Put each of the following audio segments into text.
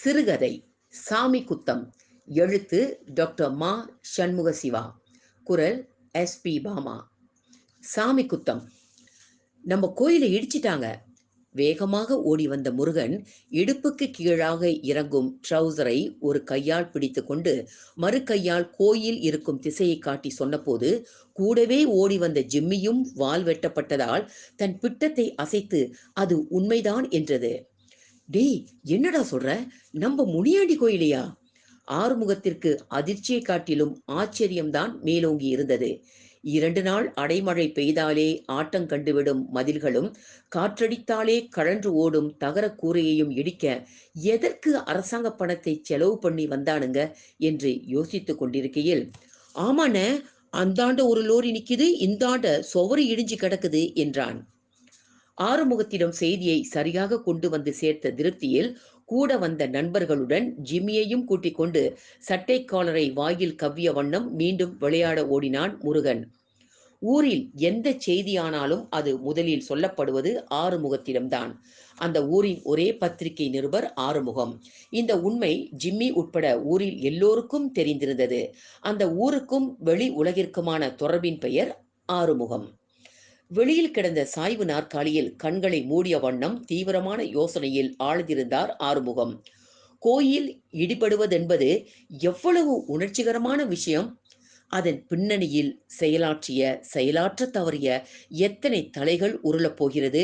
சிறுகதை சாமி குத்தம் எழுத்து டாக்டர் மா சண்முக சிவா குரல் எஸ்பி பாமா. சாமி குத்தம். நம்ம கோயிலை இடிச்சிட்டாங்க. வேகமாக ஓடி வந்த முருகன் இடுப்புக்கு கீழாக இறங்கும் ட்ரௌசரை ஒரு கையால் பிடித்து கொண்டு மறு கையால் கோயில் இருக்கும் திசையை காட்டி சொன்னபோது கூடவே ஓடி வந்த ஜிம்மியும் வால் வெட்டப்பட்டதால் தன் பிட்டத்தை அசைத்து அது உண்மைதான் என்றது. டேய் என்னடா சொல்ற? நம்ம முனியாண்டி கோயிலையா? ஆறுமுகத்திற்கு அதிர்ச்சியை காட்டிலும் ஆச்சரியம்தான் மேலோங்கி இருந்தது. இரண்டு நாள் அடைமழை பெய்தாலே ஆட்டம் கண்டுவிடும் மதில்களும் காற்றடித்தாலே கழன்று ஓடும் தகர கூரையையும் இடிக்க எதற்கு அரசாங்க பணத்தை செலவு பண்ணி வந்தானுங்க என்று யோசித்துக் கொண்டிருக்கையில் ஆமாண்ண அந்தாண்ட ஒரு லோரி நிக்குது இந்தாண்ட சுவரு இடிஞ்சு கிடக்குது என்றான். ஆறுமுகத்திடம் செய்தியை சரியாக கொண்டு வந்து சேர்த்த திருப்தியில் கூட வந்த நண்பர்களுடன் ஜிம்மியையும் கூட்டிக் கொண்டு சட்டை காலரை வாயில் கவ்விய வண்ணம் மீண்டும் விளையாட ஓடினான் முருகன். ஊரில் எந்த செய்தியானாலும் அது முதலில் சொல்லப்படுவது ஆறுமுகத்திடம்தான். அந்த ஊரின் ஒரே பத்திரிகை நிருபர் ஆறுமுகம். இந்த உண்மை ஜிம்மி உட்பட ஊரில் எல்லோருக்கும் தெரிந்திருந்தது. அந்த ஊருக்கும் வெளி உலகிற்குமான தொடர்பின் பெயர் ஆறுமுகம். வெளியில் கிடந்த சாய்வு நாற்காலியில் கண்களை மூடிய வண்ணம் தீவிரமான யோசனையில் ஆழ்ந்திருந்தார் ஆறுமுகம். கோயில் இடிபடுவதென்பது எவ்வளவு உணர்ச்சிகரமான விஷயம்! அதன் பின்னணியில் செயலாற்றிய செயலாற்ற தவறிய எத்தனை தலைகள் உருளப் போகிறது!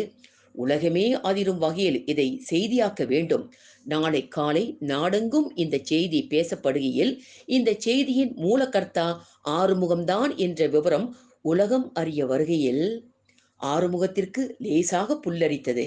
உலகமே அதிரும் வகையில் இதை செய்தியாக்க வேண்டும். நாளை காலை நாடெங்கும் இந்த செய்தி பேசப்படுகையில் இந்த செய்தியின் மூலகர்த்தா ஆறுமுகம்தான் என்ற விவரம் உலகம் அறிய வருகையில் ஆறுமுகத்திற்கு லேசாக புல்லரித்தது.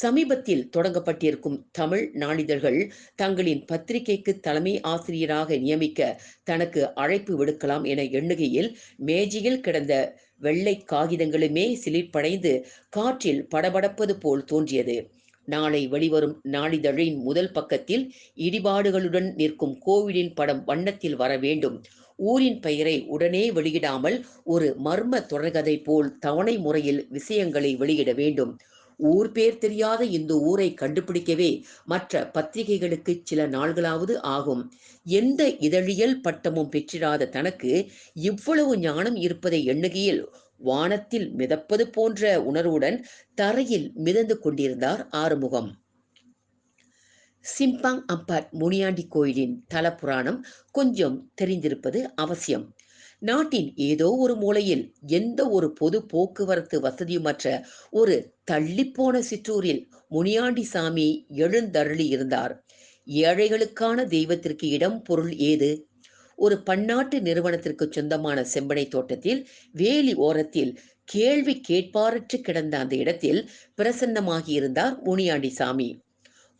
சமீபத்தில் தொடங்கப்பட்டிருக்கும் தமிழ் நாளிதழ்கள் தங்களின் பத்திரிகைக்கு தலைமை ஆசிரியராக நியமிக்க தனக்கு அழைப்பு விடுக்கலாம் என எண்ணுகையில் மேஜையில் கிடந்த வெள்ளை காகிதங்களுமே சிலிர்ப்படைந்து காற்றில் படபடப்பது போல் தோன்றியது. நாளை வெளிவரும் நாளிதழின் முதல் பக்கத்தில் இடிபாடுகளுடன் நிற்கும் கோவிலின் படம் வண்ணத்தில் வர வேண்டும். ஊரின் பெயரை உடனே வெளியிடாமல் ஒரு மர்ம தொடர்கதை போல் தவணை முறையில் விஷயங்களை வெளியிட வேண்டும். ஊர் பேர் தெரியாத இந்த ஊரை கண்டுபிடிக்கவே மற்ற பத்திரிகைகளுக்கு சில நாள்களாவது ஆகும். எந்த இதழியல் பட்டமும் பெற்றிராத தனக்கு இவ்வளவு ஞானம் இருப்பதை எண்ணுகையில் வானத்தில் மிதப்பது போன்ற உணர்வுடன் தரையில் மிதந்து கொண்டிருந்தார் ஆறுமுகம். சிம்பாங் அம்பாட் முனியாண்டி கோயிலின் தல புராணம் கொஞ்சம் தெரிந்திருப்பது அவசியம். நாட்டின் ஏதோ ஒரு மூலையில் எந்த ஒரு பொது போக்குவரத்து வசதியுமற்ற ஒரு தள்ளிப்போன சிற்றூரில் முனியாண்டி சாமி எழுந்தருளி இருந்தார். ஏழைகளுக்கான தெய்வத்திற்கு இடம் பொருள் ஏது? ஒரு பன்னாட்டு நிறுவனத்திற்கு சொந்தமான செம்பனை தோட்டத்தில் வேலி ஓரத்தில் கேள்வி கேட்பாரற்று கிடந்த அந்த இடத்தில் பிரசன்னமாகி இருந்தார் முனியாண்டி சாமி.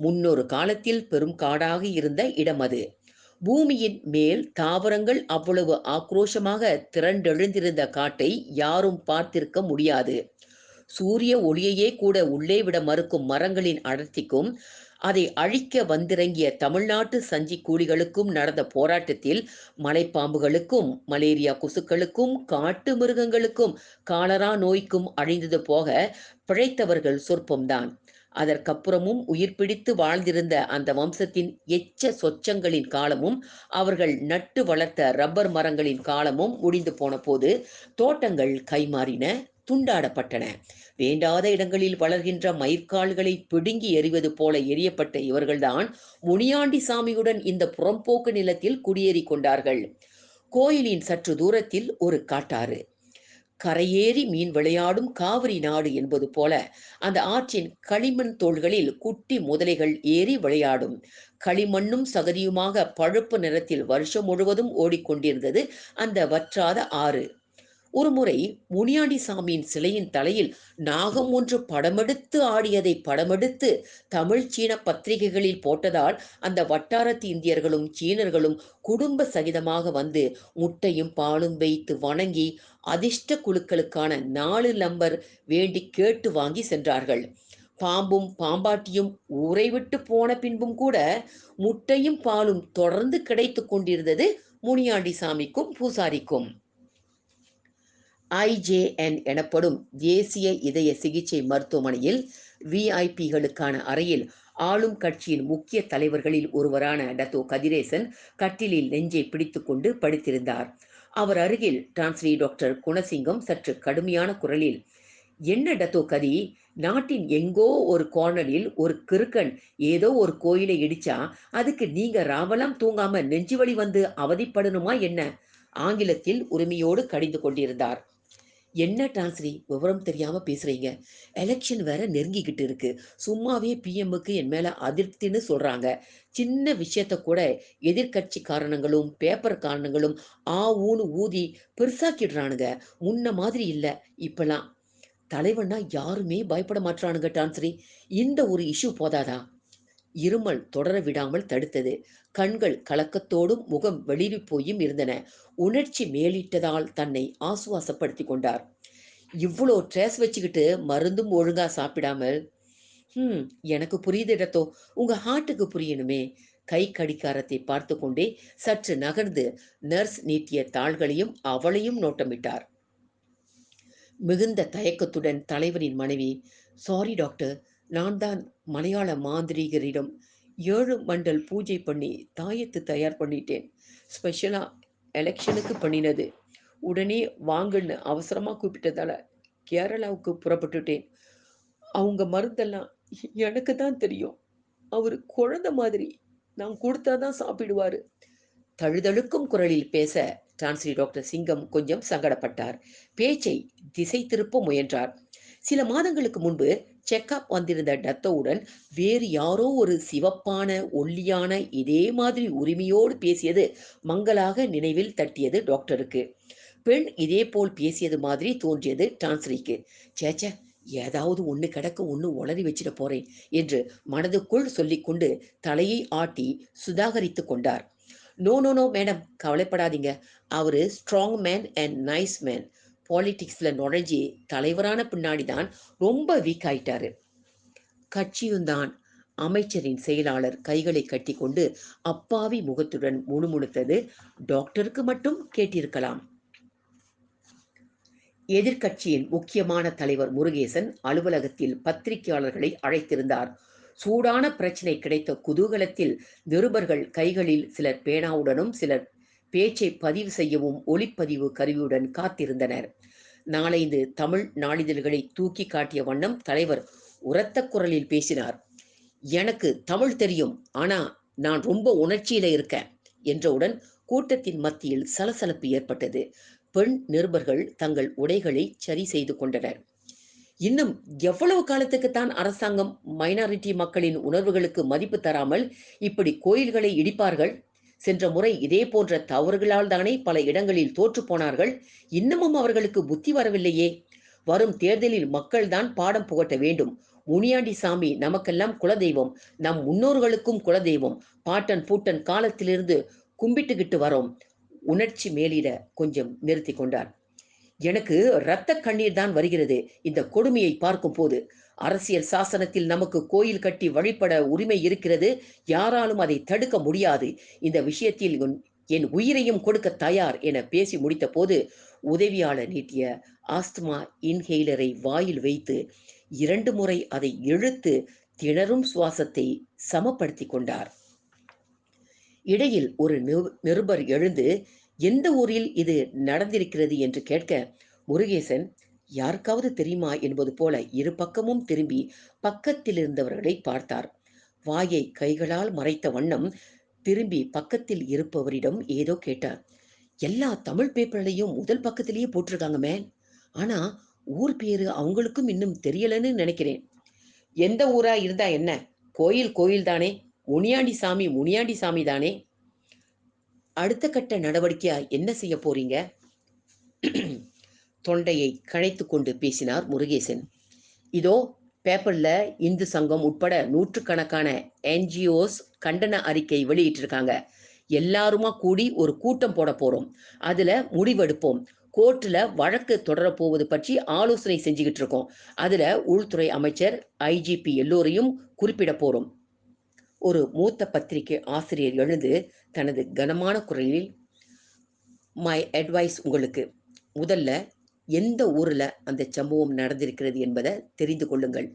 முன்னொரு காலத்தில் பெரும் காடாக இருந்த இடம் அது. பூமியின் மேல் தாவரங்கள் அவ்வளவு ஆக்ரோஷமாக திரண்டெழுந்திருந்த காட்டை யாரும் பார்த்திருக்க முடியாது. சூரிய ஒளியையே கூட உள்ளே விட மறுக்கும் மரங்களின் அடர்த்திக்கும் அதை அழிக்க வந்திறங்கிய தமிழ்நாட்டு சஞ்சி கூலிகளுக்கும் நடந்த போராட்டத்தில் மலைப்பாம்புகளுக்கும் மலேரியா கொசுக்களுக்கும் காட்டு மிருகங்களுக்கும் காலரா நோய்க்கும் அழிந்தது போக பிழைத்தவர்கள் சொற்பம்தான். அதற்கப்புறமும் உயிர் பிடித்து வாழ்ந்திருந்த அந்த வம்சத்தின் எச்ச சொச்சங்களின் காலமும் அவர்கள் நட்டு வளர்த்த ரப்பர் மரங்களின் காலமும் முடிந்து போன போது தோட்டங்கள் கைமாறின துண்டாடப்பட்டன. வேண்டாத இடங்களில் வளர்கின்ற மயிர்கால்களை பிடுங்கி எறிவது போல எரியப்பட்ட இவர்கள்தான் முனியாண்டி சாமியுடன் இந்த புறம்போக்கு நிலத்தில் குடியேறி கொண்டார்கள். கோயிலின் சற்று தூரத்தில் ஒரு காட்டாறு. கரையேறி மீன் விளையாடும் காவிரி நாடு என்பது போல அந்த ஆற்றின் களிமண் தோள்களில் குட்டி முதலைகள் ஏறி விளையாடும். களிமண்ணும் சகதியுமாக பழுப்பு நிறத்தில் வருஷம் முழுவதும் ஓடிக்கொண்டிருந்தது அந்த வற்றாத ஆறு. ஒருமுறை முனியாண்டி சாமியின் சிலையின் தலையில் நாகம் ஒன்று படமெடுத்து ஆடியதை படமெடுத்து தமிழ் சீன பத்திரிகைகளில் போட்டதால் அந்த வட்டாரத்து இந்தியர்களும் சீனர்களும் குடும்ப சகிதமாக வந்து முட்டையும் பாலும் வைத்து வணங்கி அதிர்ஷ்ட குழுக்களுக்கான நாலு நம்பர் வேண்டி கேட்டு வாங்கி சென்றார்கள். பாம்பும் பாம்பாட்டியும் ஊரை விட்டு போன பின்பும் கூட முட்டையும் பாலும் தொடர்ந்து கிடைத்து கொண்டிருந்தது முனியாண்டி சாமிக்கும் பூசாரிக்கும். ஐஜேஎன் எனப்படும் தேசிய இதய சிகிச்சை மருத்துவமனையில் விஐபிகளுக்கான அறையில் ஆளும் கட்சியின் முக்கிய தலைவர்களில் ஒருவரான டத்தோ கதிரேசன் கட்டிலில் நெஞ்சை பிடித்துக்கொண்டு படுத்திருந்தார். அவர் அருகில் டிரான்ஸ்ரீ டாக்டர் குணசிங்கம் சற்று கடுமையான குரலில் என்ன டத்தோ கதி நாட்டின் எங்கோ ஒரு கார்னரில் ஒரு கிறுக்கன் ஏதோ ஒரு கோயிலை இடிச்சா அதுக்கு நீங்க ராவலாம் தூங்காம நெஞ்சு வலி வந்து அவதிப்படணுமா என்ன? ஆங்கிலத்தில் உரிமையோடு கடிந்து கொண்டிருந்தார். என்ன டிரான்ஸ்ரீ விவரம் தெரியாமல் பேசுகிறீங்க எலெக்ஷன் வேற நெருங்கிக்கிட்டு இருக்கு. சும்மாவே பிஎம்முக்கு என் மேலே அதிருப்தின்னு சொல்கிறாங்க சின்ன விஷயத்த கூட எதிர்க்கட்சி காரணங்களும் பேப்பர் காரணங்களும் ஆ ஊன்னு ஊதி பெருசாக்கிடுறானுங்க. முன்ன மாதிரி இல்லை. இப்பெல்லாம் தலைவன்னா யாருமே பயப்பட மாட்டானுங்க டான்ஸ்ரீ இந்த ஒரு இஷ்யூ போதாதா? இருமல் தொடர விடாமல் தடுத்தது. கண்கள் கலக்கத்தோடும் முகம் வெளிரி போயும் இருந்தன. உணர்ச்சி மேலிட்டதால் தன்னை ஆசுவாசப்படுத்தி கொண்டார். இவ்வளோ ட்ரேஸ் வச்சுக்கிட்டு மருந்தும் ஒழுங்கா சாப்பிடாமல் ஹம் எனக்கு புரியுது இடத்தோ உங்க ஹார்ட்டுக்கு புரியணுமே. கை கடிகாரத்தை பார்த்து கொண்டே சற்று நகர்ந்து நர்ஸ் நீட்டிய தாள்களையும் அவளையும் நோட்டமிட்டார். மிகுந்த தயக்கத்துடன் தலைவரின் மனைவி சாரி டாக்டர் நான் தான் மலையாள மாந்திரீகரிடம் ஏழு மண்டல் பூஜை பண்ணி தாயத்து தயார் பண்ணிட்டேன். ஸ்பெஷலாக எலெக்ஷனுக்கு பண்ணினது. உடனே வாங்கன்னு அவசரமாக கூப்பிட்டதால கேரளாவுக்கு புறப்பட்டுட்டேன். அவங்க மருந்தெல்லாம் எனக்கு தான் தெரியும். அவர் குழந்தை மாதிரி நான் கொடுத்தாதான் சாப்பிடுவார். தழுதழுக்கும் குரலில் பேச டிரான்ஸ்ரீ டாக்டர் சிங்கம் கொஞ்சம் சங்கடப்பட்டார். பேச்சை திசை திருப்ப முயன்றார். சில மாதங்களுக்கு முன்பு செக்அப் வந்திருந்த டத்தோவுடன் வேறு யாரோ ஒரு சிவப்பான ஒல்லியான இதே மாதிரி உரிமையோடு பேசியது மங்களாக நினைவில் தட்டியது டாக்டருக்கு. பெண் இதே போல் பேசியது மாதிரி தோன்றியது டான்ஸ்ரிக்கு. சேச்ச ஏதாவது ஒன்று கிடக்க ஒன்று உளறி வச்சிட போறேன் என்று மனதுக்குள் சொல்லிக்கொண்டு தலையை ஆட்டி சுதாகரித்து கொண்டார். நோ நோ நோ மேடம் கவலைப்படாதீங்க. அவரு strong man and nice man பாலிடிக்ஸில் நுழைஞ்சி தலைவரான பின்னாடி தான் ரொம்ப வீக் ஆயிட்டாரு. கட்சியும் தான் அமைச்சரின் செயலாளர் கைகளை கட்டி கொண்டு அப்பாவி முகத்துடன் முணுமுணுத்தது டாக்டருக்கு மட்டும் கேட்டிருக்கலாம். எதிர்க்கட்சியின் முக்கியமான தலைவர் முருகேசன் அலுவலகத்தில் பத்திரிகையாளர்களை அழைத்திருந்தார். சூடான பிரச்சனை கிடைத்த குதூகலத்தில் நிருபர்கள் கைகளில் சிலர் பேனாவுடனும் சிலர் பேச்சை பதிவு செய்யவும் ஒளிப்பதிவு கருவியுடன் காத்திருந்தனர். நாளைந்து தமிழ் நாளிதழ்களை தூக்கி காட்டிய வண்ணம் தலைவர் உரத்த குரலில் பேசினார். எனக்கு தமிழ் தெரியும் ஆனா நான் ரொம்ப உணர்ச்சியில இருக்கேன் என்றவுடன் கூட்டத்தின் மத்தியில் சலசலப்பு ஏற்பட்டது. பெண் நிருபர்கள் தங்கள் உடைகளை சரி செய்து கொண்டனர். இன்னும் எவ்வளவு காலத்துக்குத்தான் அரசாங்கம் மைனாரிட்டி மக்களின் உணர்வுகளுக்கு மதிப்பு தராமல் இப்படி கோயில்களை இடிப்பார்கள்? சென்ற முறை இதே போன்ற தவறுகளால் தானே பல இடங்களில் தோற்று போனார்கள். இன்னமும் அவர்களுக்கு புத்தி வரவில்லையே. வரும் தேர்தலில் மக்கள்தான் பாடம் புகட்ட வேண்டும். முனியாண்டி சாமி நமக்கெல்லாம் குலதெய்வம் நம் முன்னோர்களுக்கும் குலதெய்வம் பாட்டன் பூட்டன் காலத்திலிருந்து கும்பிட்டுக்கிட்டு வரோம். உணர்ச்சி மேலிட கொஞ்சம் நிறுத்தி கொண்டார். எனக்கு இரத்த கண்ணீர் தான் வருகிறது. இந்த கொடுமையை பார்க்கும் போது அரசியல் சாசனத்தில் நமக்கு கோயில் கட்டி வழிபட உரிமை இருக்கிறது. யாராலும் அதை தடுக்க முடியாது. இந்த விஷயத்தில் என் உயிரையும் கொடுக்க தயார் என பேசி முடித்த போது உதவியாளர் நீட்டிய ஆஸ்துமா இன்ஹெய்லரை வாயில் வைத்து இரண்டு முறை அதை இழுத்து திணறும் சுவாசத்தை சமப்படுத்தி கொண்டார். இடையில் ஒரு நிரு- நிருபர் எழுந்து எந்த ஊரில் இது நடந்திருக்கிறது? என்று கேட்க முருகேசன் யாருக்காவது தெரியுமா என்பது போல இரு பக்கமும் திரும்பி பக்கத்தில் இருந்தவர்களை பார்த்தார். வாயை கைகளால் மறைத்த வண்ணம் திரும்பி பக்கத்தில் இருப்பவரிடம் ஏதோ கேட்டார். எல்லா தமிழ் பேப்பர்களையும் முதல் பக்கத்திலேயே போட்டிருக்காங்க மேன் ஆனா ஊர் பேரு அவங்களுக்கும் இன்னும் தெரியலன்னு நினைக்கிறேன். எந்த ஊரா இருந்தா என்ன? கோயில் கோயில் தானே முனியாண்டி சாமி முனியாண்டி சாமி தானே அடுத்த கட்ட நடவடிக்கையா என்ன செய்ய போறீங்க? தொண்டையை கழைத்து கொண்டு பேசினார் முருகேசன். இதோ பேப்பர்ல இந்து சங்கம் உட்பட நூற்றுக்கணக்கான என்ஜிஓஸ் கண்டன அறிக்கை வெளியிட்டிருக்காங்க. எல்லாருமா கூடி ஒரு கூட்டம் போட போறோம். அதுல முடிவெடுப்போம். கோர்ட்ல வழக்கு தொடரப் போவது பற்றி ஆலோசனை செஞ்சுக்கிட்டு இருக்கோம். அதுல உள்துறை அமைச்சர் ஐஜிபி எல்லோரையும் குறிப்பிட போறோம். ஒரு மூத்த பத்திரிகை ஆசிரியர் எழுந்து தனது கனமான குரலில் மை அட்வைஸ் உங்களுக்கு. முதல்ல எந்த ஊரில் அந்த சம்பவம் நடந்திருக்கிறது என்பதை தெரிந்து கொள்ளுங்கள்.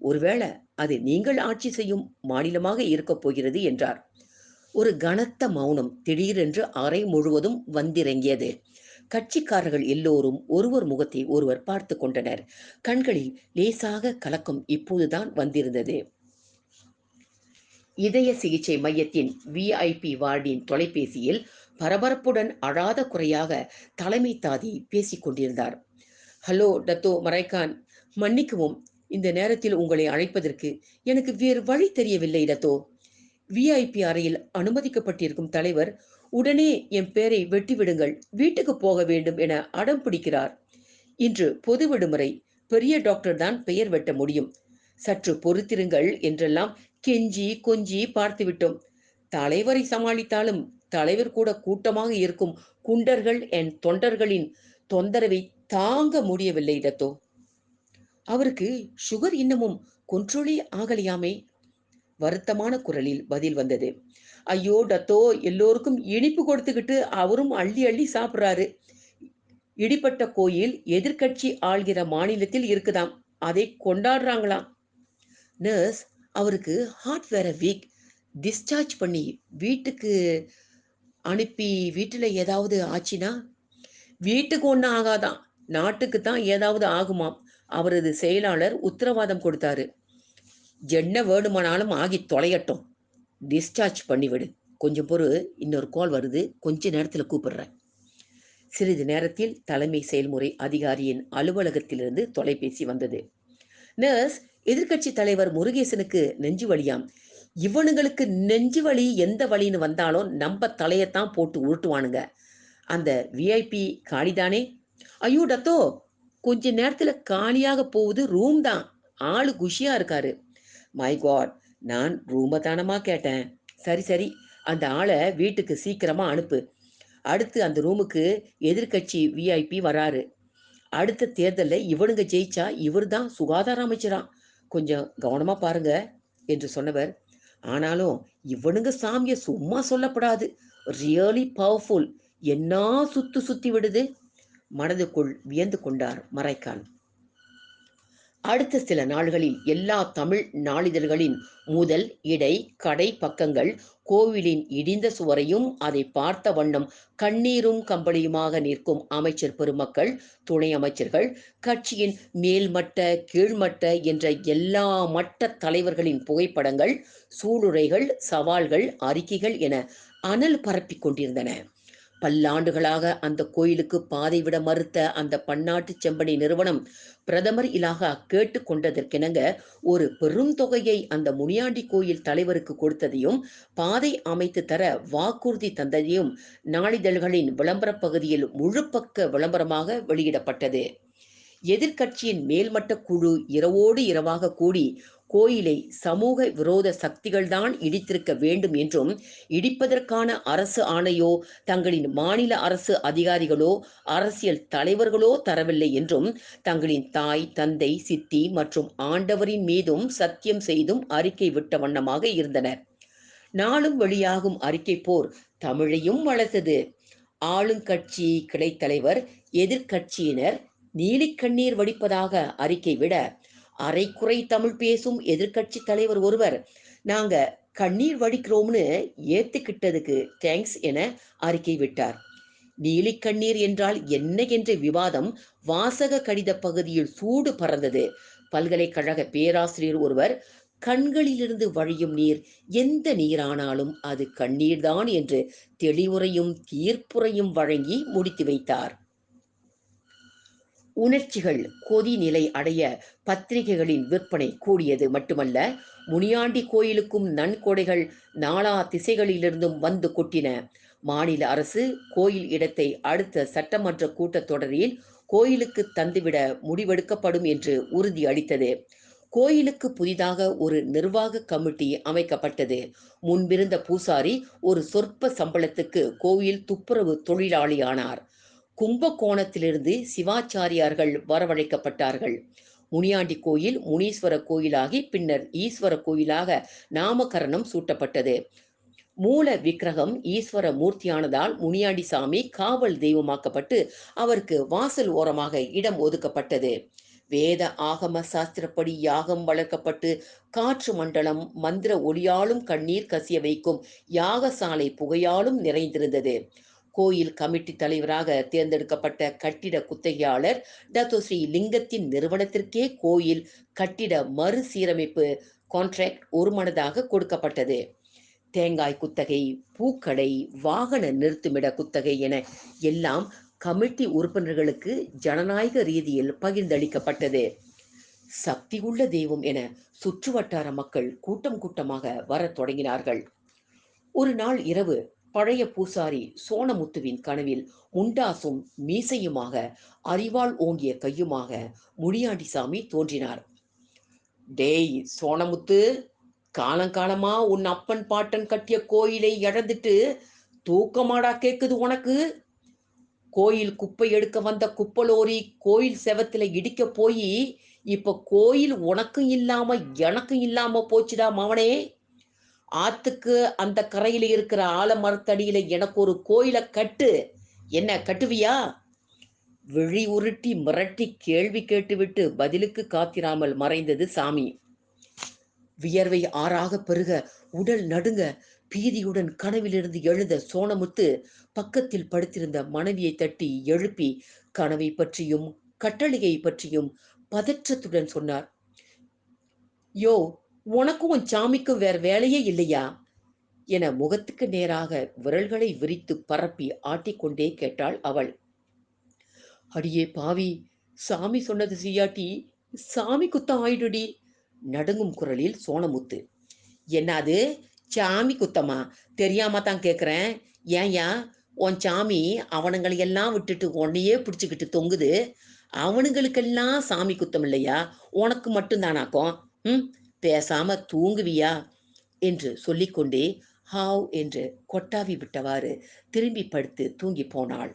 ஒருவேளை அது நீங்கள் ஆட்சி செய்யும் மாநிலமாக இருக்கப் போகிறது என்றார். ஒரு கனத்த மௌனம் திடீரென்று அறை முழுவதும் வந்திறங்கியது. கட்சிக்காரர்கள் எல்லோரும் ஒருவர் முகத்தை ஒருவர் பார்த்து கொண்டனர். கண்களில் லேசாக கலக்கம் இப்போதுதான் வந்திருந்தது. இதய சிகிச்சை மையத்தின் விஐபி வார்டின் தொலைபேசியில் பரபரப்புடன் அழாத குறையாக தலைமை தாதி பேசிக் கொண்டிருந்தார். ஹலோ டத்தோ மரைக்கான் மன்னிக்கவும் இந்த நேரத்தில் உங்களை அழைப்பதற்கு எனக்கு வேறு வழி தெரியவில்லை டத்தோ. விஐபி அறையில் அனுமதிக்கப்பட்டிருக்கும் தலைவர் உடனே என் பேரை வெட்டிவிடுங்கள் வீட்டுக்கு போக வேண்டும் என அடம் பிடிக்கிறார். இன்று பொது விடுமுறை பெரிய டாக்டர் தான் பெயர் வெட்ட முடியும். சற்று பொறுத்திருங்கள் என்றெல்லாம் கெஞ்சி கொஞ்சி பார்த்துவிட்டோம். தலைவரை சமாளித்தாலும் தலைவர் கூட கூட்டமாக இருக்கும் குண்டர்கள் என் தொண்டர்களின் தொந்தரவை தாங்க முடியவில்லை டத்தோ அவருக்கு சுகர் இன்னமும் கொன்றொழி ஆகலையாமே? வருத்தமான குரலில் பதில் வந்தது. ஐயோ டத்தோ எல்லோருக்கும் இனிப்பு கொடுத்துக்கிட்டு அவரும் அள்ளி அள்ளி சாப்பிட்றாரு. இடிப்பட்ட கோயில் எதிர்க்கட்சி ஆள்கிற மாநிலத்தில் இருக்குதாம். அதை கொண்டாடுறாங்களாம் நர்ஸ் அவருக்கு ஹார்ட் வேற வீக் டிஸ்சார்ஜ் பண்ணி வீட்டுக்கு அனுப்பி வீட்டில் ஏதாவது ஆச்சுன்னா வீட்டுக்கு ஒன்றும் ஆகாதான் நாட்டுக்கு தான் ஏதாவது ஆகுமாம் அவரது செயலாளர் உத்தரவாதம் கொடுத்தாரு. என்ன வேணுமானாலும் ஆகி தொலையட்டும். டிஸ்சார்ஜ் பண்ணிவிடு. கொஞ்சம் பொறு இன்னொரு கால் வருது. கொஞ்ச நேரத்தில் கூப்பிடுறேன். சிறிது நேரத்தில் தலைமை செயல்முறை அதிகாரியின் அலுவலகத்திலிருந்து தொலைபேசி வந்தது. நர்ஸ் எதிர்க்கட்சி தலைவர் முருகேசனுக்கு நெஞ்சு வழியாம் இவனுங்களுக்கு நெஞ்சு வலி எந்த வழின்னு வந்தாலும் நம்ம தலையத்தான் போட்டு உருட்டுவானுங்க. அந்த விஐபி காளிதானே ஐயோ டத்தோ கொஞ்ச நேரத்துல காலியாக போகுது ரூம் தான். ஆளு குஷியா இருக்காரு. மை காட் நான் ரூமை தானமா கேட்டேன். சரி சரி அந்த ஆளை வீட்டுக்கு சீக்கிரமா அனுப்பு. அடுத்து அந்த ரூமுக்கு எதிர்க்கட்சி விஐபி வராரு. அடுத்த தேர்தலில் இவனுங்க ஜெயிச்சா இவர் தான் சுகாதார அமைச்சரா. கொஞ்சம் கவனமா பாருங்க என்று சொன்னவர் ஆனாலும் இவனுங்க சாமிய சும்மா சொல்லப்படாது. ரியலி பவர்ஃபுல் என்ன சுத்து சுத்தி விடுது? மனதுக்குள் வியந்து கொண்டார் மறைக்கான் அடுத்த சில நாள்களில் எல்லா தமிழ் நாளிதழ்களின் முதல் இடை கடை பக்கங்கள் கோவிலின் இடிந்த சுவரையும் அதை பார்த்த வண்ணம் கண்ணீரும் கம்பளியுமாக நிற்கும் அமைச்சர் பெருமக்கள் துணை அமைச்சர்கள் கட்சியின் மேல்மட்ட கீழ்மட்ட என்ற எல்லா மட்ட தலைவர்களின் புகைப்படங்கள் சூளுரைகள் சவால்கள் அறிக்கைகள் என அனல் பரப்பிக் கொண்டிருந்தன. பல்லாண்டுகளாக அந்த கோயிலுக்கு பாதை விட மறுத்த அந்த பன்னாட்டு செம்பனி நிறுவனம் பிரதமர் இலாகா கேட்டு கொண்டதற்கிணங்க ஒரு பெரும் தொகையை அந்த முனியாண்டி கோயில் தலைவருக்கு கொடுத்ததையும் பாதை அமைத்து தர வாக்குறுதி தந்ததையும் நாளிதழ்களின் விளம்பர பகுதியில் முழுப்பக்க விளம்பரமாக வெளியிடப்பட்டது. எதிர்க்கட்சியின் மேல்மட்ட குழு இரவோடு இரவாக கூடி கோயிலை சமூக விரோத சக்திகள்தான் இடித்திருக்க வேண்டும் என்றும் இடிப்பதற்கான அரசு ஆணையோ தங்களின் மாநில அரசு அதிகாரிகளோ அரசியல் தலைவர்களோ தரவில்லை என்றும் தங்களின் தாய் தந்தை சித்தி மற்றும் ஆண்டவரின் மீதும் சத்தியம் செய்தும் அறிக்கை விட்ட வண்ணமாக இருந்தனர். நாளும் வெளியாகும் அறிக்கை போர் தமிழையும் வளர்த்தது. ஆளுங்கட்சி கிளைத்தலைவர் எதிர்க்கட்சியினர் நீலிக்கண்ணீர் வடிப்பதாக அறிக்கை விட அரைக்குறை தமிழ் பேசும் எதிர்க்கட்சி தலைவர் ஒருவர் நாங்க கண்ணீர் வடிக்கிறோம்னு ஏத்துக்கிட்டதுக்கு தேங்க்ஸ் என அறிக்கை விட்டார். நீலிக்கண்ணீர் என்றால் என்ன? என்ற விவாதம் வாசக கடித பகுதியில் சூடு பறந்தது. பல்கலைக்கழக பேராசிரியர் ஒருவர் கண்களிலிருந்து வழியும் நீர் எந்த நீரானாலும் அது கண்ணீர்தான் என்று தெளிவுரையும் தீர்ப்புரையும் வழங்கி முடித்து வைத்தார். உணர்ச்சிகள் கொதிநிலை அடைய பத்திரிகைகளின் விற்பனை கூடியது மட்டுமல்ல முனியாண்டி கோயிலுக்கும் நன்கொடைகள் நாலா திசைகளிலிருந்தும் வந்து கொட்டின. மாநில அரசு கோயில் இடத்தை அடுத்த சட்டமன்ற கூட்டத்தொடரில் கோயிலுக்கு தந்துவிட முடிவெடுக்கப்படும் என்று உறுதி அளித்தது. கோயிலுக்கு புதிதாக ஒரு நிர்வாக கமிட்டி அமைக்கப்பட்டது. முன்பிருந்த பூசாரி ஒரு சொற்ப சம்பளத்துக்கு கோயில் துப்புரவு தொழிலாளியானார். கும்பகோணத்திலிருந்து சிவாச்சாரியார்கள் வரவழைக்கப்பட்டார்கள். முனியாண்டி கோயில் முனீஸ்வர கோயிலாகி பின்னர் ஈஸ்வர கோயிலாக நாமகரணம் சூட்டப்பட்டது. மூல விக்கிரகம் ஈஸ்வர மூர்த்தியானதால் முனியாண்டி சாமி காவல் தெய்வமாக்கப்பட்டு அவருக்கு வாசல் ஓரமாக இடம் ஒதுக்கப்பட்டது. வேத ஆகம சாஸ்திரப்படி யாகம் வளர்க்கப்பட்டு காற்று மண்டலம் மந்திர ஒளியாலும் கண்ணீர் கசிய வைக்கும் யாகசாலை புகையாலும் நிறைந்திருந்தது. கோயில் கமிட்டி தலைவராக தேர்ந்தெடுக்கப்பட்ட கட்டிட குத்தகையாளர் டத்தோ ஸ்ரீ லிங்கத்தின் நிறுவனத்திற்கே கோயில் கட்டிட மறுசீரமைப்பு கான்ட்ராக்ட் ஒருமனதாக கொடுக்கப்பட்டது. தேங்காய் குத்தகை பூக்கடை வாகன நிறுத்துமிட குத்தகை என எல்லாம் கமிட்டி உறுப்பினர்களுக்கு ஜனநாயக ரீதியில் பகிர்ந்தளிக்கப்பட்டது. சக்தி உள்ள தெய்வம் என சுற்றுவட்டார மக்கள் கூட்டம் கூட்டமாக வரத் தொடங்கினார்கள். ஒரு நாள் இரவு பழைய பூசாரி சோனமுத்துவின் கனவில் முண்டாசும் மீசையுமாக அறிவால் ஓங்கிய கையுமாக முனியாண்டிசாமி தோன்றினார். டேய் சோனமுத்து காலங்காலமா உன் அப்பன் பாட்டன் கட்டிய கோயிலை இழந்துட்டு தூக்கமாடா கேக்குது உனக்கு? கோயில் குப்பை எடுக்க வந்த குப்பலோரி கோயில் செவத்துல இடிக்க போய் இப்ப கோயில் உனக்கும் இல்லாம எனக்கும் இல்லாம போச்சுடா மவனே. ஆத்துக்கு அந்த கரையில இருக்கிற ஆலமரத்தடியில எனக்கு ஒரு கோயிலை கட்டு. என்ன கட்டுவியா? விழி உருட்டி மிரட்டி கேள்வி கேட்டுவிட்டு பதிலுக்கு காத்திராமல் மறைந்தது சாமி. வியர்வை ஆறாக பெருக உடல் நடுங்க பீதியுடன் கனவிலிருந்து எழுந்த சோனமுத்து பக்கத்தில் படுத்திருந்த மனைவியை தட்டி எழுப்பி கனவை பற்றியும் கட்டளையை பற்றியும் பதற்றத்துடன் சொன்னார். யோ உனக்கும் உன் சாமிக்கும் வேற வேலையே இல்லையா? என முகத்துக்கு நேராக விரல்களை விரித்து பரப்பி ஆட்டிக்கொண்டே கேட்டாள் அவள். அடியே பாவி சாமி சொன்னது செய்யாட்டி சாமி குத்தம் ஆயிடுடி நடுங்கும் குரலில் சோனமுத்து என்னது? சாமி குத்தமா? தெரியாம தான் கேட்குறேன் ஏன்யா? உன் சாமி அவனுங்களை எல்லாம் விட்டுட்டு உன்னையே பிடிச்சிக்கிட்டு தொங்குது. அவனுங்களுக்கெல்லாம் சாமி குத்தம் இல்லையா? உனக்கு மட்டும்தானாக்கும் ம்? பேசாம தூங்குவியா? என்று சொல்லிக்கொண்டே ஹாவ் என்று கொட்டாவி விட்டவாறு திரும்பி படுத்து தூங்கி போனாள்.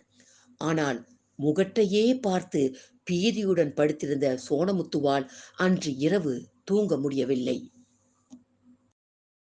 ஆனால் முகட்டையே பார்த்து பீதியுடன் படுத்திருந்த சோனமுத்துவால் அன்று இரவு தூங்க முடியவில்லை.